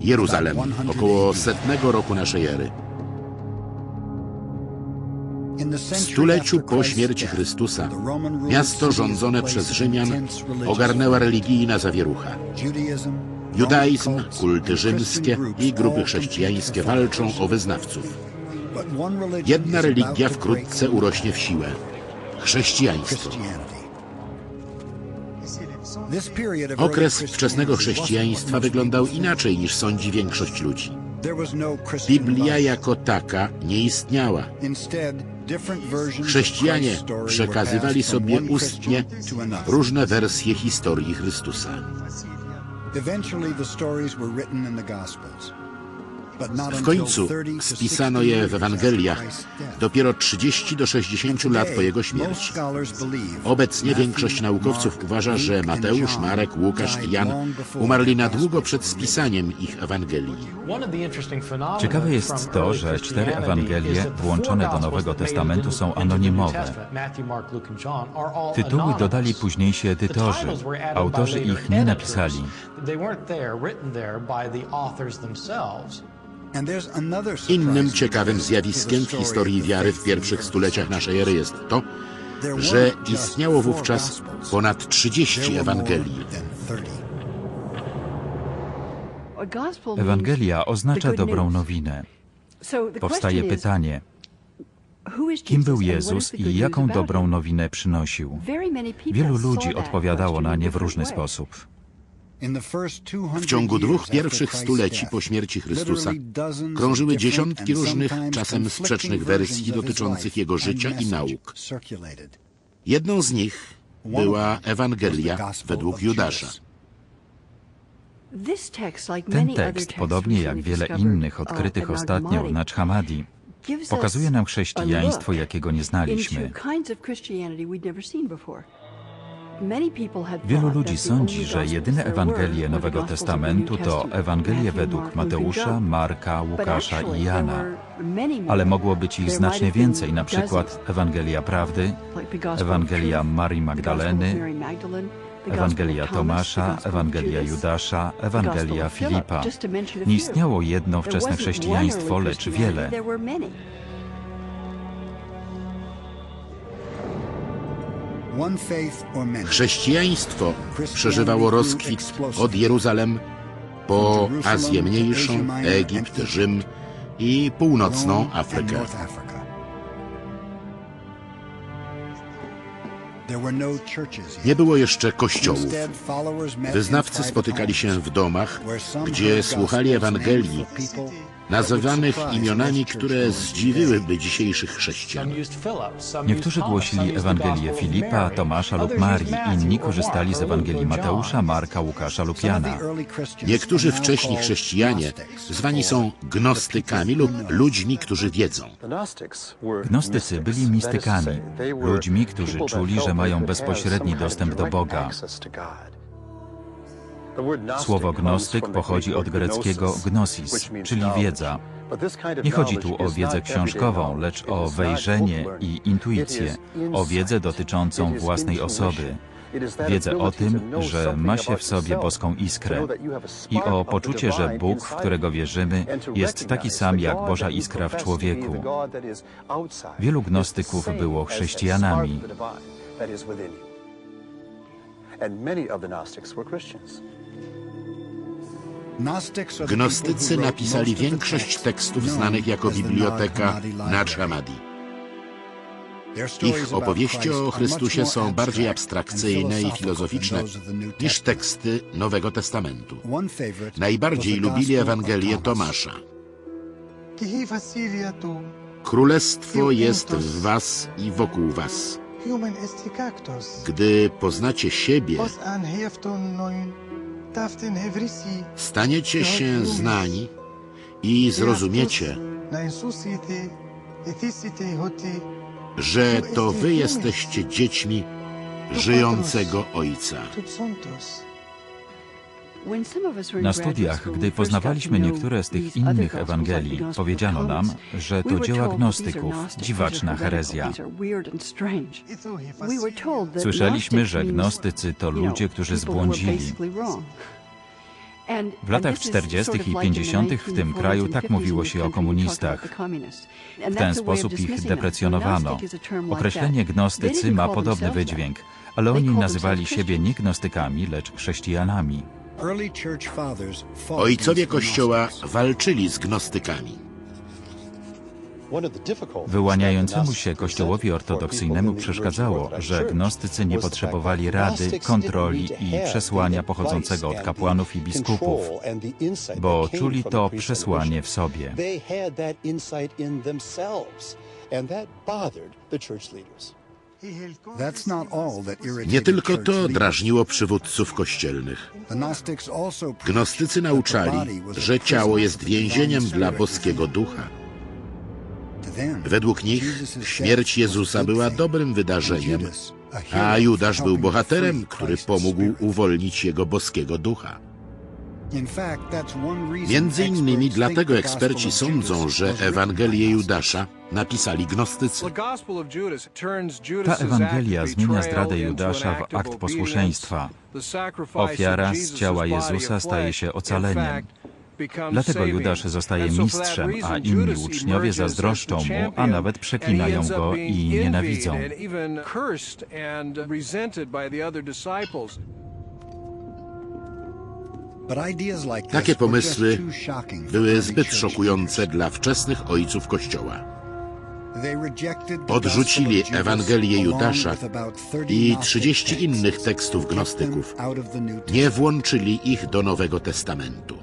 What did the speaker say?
Jeruzalem, około setnego roku naszej ery. W stuleciu po śmierci Chrystusa miasto rządzone przez Rzymian ogarnęła religijna zawierucha. Judaizm, kulty rzymskie i grupy chrześcijańskie walczą o wyznawców. Jedna religia wkrótce urośnie w siłę chrześcijaństwo. Okres wczesnego chrześcijaństwa wyglądał inaczej niż sądzi większość ludzi. Biblia jako taka nie istniała. Chrześcijanie przekazywali sobie ustnie różne wersje historii Chrystusa. W końcu spisano je w Ewangeliach dopiero 30 do 60 lat po jego śmierci. Obecnie większość naukowców uważa, że Mateusz, Marek, Łukasz i Jan umarli na długo przed spisaniem ich Ewangelii. Ciekawe jest to, że cztery Ewangelie włączone do Nowego Testamentu są anonimowe. Tytuły dodali późniejsi edytorzy. Autorzy ich nie napisali. Innym ciekawym zjawiskiem w historii wiary w pierwszych stuleciach naszej ery jest to, że istniało wówczas ponad 30 Ewangelii. Ewangelia oznacza dobrą nowinę. Powstaje pytanie, kim był Jezus i jaką dobrą nowinę przynosił? Wielu ludzi odpowiadało na nie w różny sposób. W ciągu dwóch pierwszych stuleci po śmierci Chrystusa krążyły dziesiątki różnych, czasem sprzecznych wersji dotyczących Jego życia i nauk. Jedną z nich była Ewangelia według Judasza. Ten tekst, podobnie jak wiele innych odkrytych ostatnio na Chhamadi, pokazuje nam chrześcijaństwo, jakiego nie znaliśmy. Wielu ludzi sądzi, że jedyne Ewangelie Nowego Testamentu to Ewangelie według Mateusza, Marka, Łukasza i Jana. Ale mogło być ich znacznie więcej, na przykład Ewangelia Prawdy, Ewangelia Marii Magdaleny, Ewangelia Tomasza, Ewangelia Judasza, Ewangelia Filipa. Nie istniało jedno wczesne chrześcijaństwo, lecz wiele. Chrześcijaństwo przeżywało rozkwit od Jeruzalem po Azję Mniejszą, Egipt, Rzym i północną Afrykę. Nie było jeszcze kościołów. Wyznawcy spotykali się w domach, gdzie słuchali Ewangelii, nazywanych imionami, które zdziwiłyby dzisiejszych chrześcijan. Niektórzy głosili Ewangelię Filipa, Tomasza lub Marii, inni korzystali z Ewangelii Mateusza, Marka, Łukasza lub Jana. Niektórzy wcześni chrześcijanie zwani są gnostykami lub ludźmi, którzy wiedzą. Gnostycy byli mistykami, ludźmi, którzy czuli, że mają bezpośredni dostęp do Boga. Słowo gnostyk pochodzi od greckiego gnosis, czyli wiedza. Nie chodzi tu o wiedzę książkową, lecz o wejrzenie i intuicję, o wiedzę dotyczącą własnej osoby. Wiedzę o tym, że ma się w sobie boską iskrę i o poczucie, że Bóg, w którego wierzymy, jest taki sam jak Boża iskra w człowieku. Wielu gnostyków było chrześcijanami. Gnostycy napisali większość tekstów znanych jako biblioteka Nag. Ich opowieści o Chrystusie są bardziej abstrakcyjne i filozoficzne niż teksty Nowego Testamentu. Najbardziej lubili Ewangelię Tomasza. Królestwo jest w was i wokół was. Gdy poznacie siebie, staniecie się znani i zrozumiecie, że to wy jesteście dziećmi żyjącego Ojca. Na studiach, gdy poznawaliśmy niektóre z tych innych Ewangelii, powiedziano nam, że to dzieła gnostyków, dziwaczna herezja. Słyszeliśmy, że gnostycy to ludzie, którzy zbłądzili. W latach 40. i 50. w tym kraju tak mówiło się o komunistach. W ten sposób ich deprecjonowano. Określenie gnostycy ma podobny wydźwięk, ale oni nazywali siebie nie gnostykami, lecz chrześcijanami. Ojcowie Kościoła walczyli z gnostykami. Wyłaniającemu się kościołowi ortodoksyjnemu przeszkadzało, że gnostycy nie potrzebowali rady, kontroli i przesłania pochodzącego od kapłanów i biskupów, bo czuli to przesłanie w sobie. Nie tylko to drażniło przywódców kościelnych. Gnostycy nauczali, że ciało jest więzieniem dla boskiego ducha. Według nich śmierć Jezusa była dobrym wydarzeniem, a Judasz był bohaterem, który pomógł uwolnić jego boskiego ducha. Między innymi dlatego eksperci sądzą, że Ewangelię Judasza napisali gnostycy. Ta Ewangelia zmienia zdradę Judasza w akt posłuszeństwa. Ofiara z ciała Jezusa staje się ocaleniem. Dlatego Judasz zostaje mistrzem, a inni uczniowie zazdroszczą mu, a nawet przeklinają go i nienawidzą. Takie pomysły były zbyt szokujące dla wczesnych ojców Kościoła. Odrzucili Ewangelię Judasza i 30 innych tekstów gnostyków. Nie włączyli ich do Nowego Testamentu.